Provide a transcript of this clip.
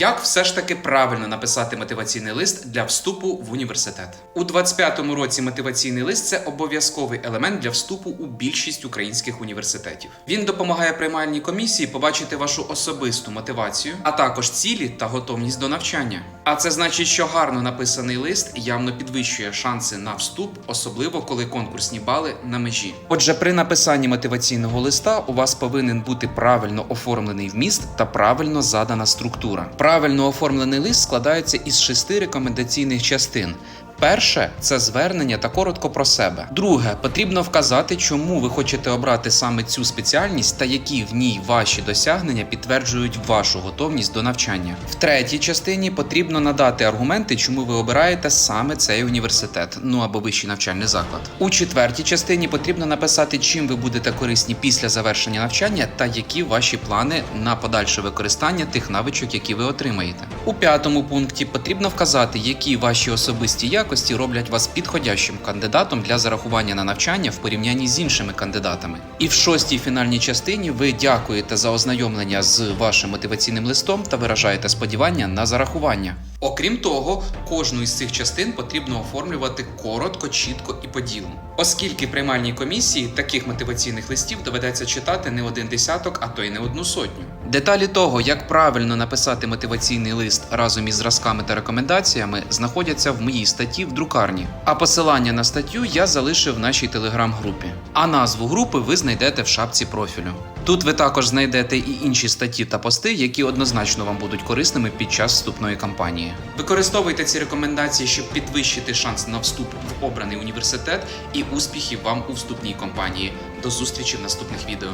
Як все ж таки правильно написати мотиваційний лист для вступу в університет? У 25-му році мотиваційний лист це обов'язковий елемент для вступу у більшість українських університетів. Він допомагає приймальній комісії побачити вашу особисту мотивацію, а також цілі та готовність до навчання. А це значить, що гарно написаний лист явно підвищує шанси на вступ, особливо коли конкурсні бали на межі. Отже, при написанні мотиваційного листа у вас повинен бути правильно оформлений вміст та правильно задана структура. Правильно оформлений лист складається із шести рекомендаційних частин. Перше це звернення та коротко про себе. Друге, потрібно вказати, чому ви хочете обрати саме цю спеціальність та які в ній ваші досягнення підтверджують вашу готовність до навчання. В третій частині потрібно надати аргументи, чому ви обираєте саме цей університет, ну або вищий навчальний заклад. У четвертій частині потрібно написати, чим ви будете корисні після завершення навчання та які ваші плани на подальше використання тих навичок, які ви отримаєте. У п'ятому пункті потрібно вказати, які ваші особисті якості роблять вас підходящим кандидатом для зарахування на навчання в порівнянні з іншими кандидатами. І в шостій фінальній частині ви дякуєте за ознайомлення з вашим мотиваційним листом та виражаєте сподівання на зарахування. Окрім того, кожну із цих частин потрібно оформлювати коротко, чітко і по ділу. Оскільки приймальній комісії таких мотиваційних листів доведеться читати не один десяток, а то й не одну сотню. Деталі того, як правильно написати мотиваційний лист разом із зразками та рекомендаціями, знаходяться в моїй статті в друкарні. А посилання на статтю я залишив в нашій телеграм-групі. А назву групи ви знайдете в шапці профілю. Тут ви також знайдете і інші статті та пости, які однозначно вам будуть корисними під час вступної кампанії. Використовуйте ці рекомендації, щоб підвищити шанс на вступ в обраний університет і успіхів вам у вступній кампанії. До зустрічі в наступних відео.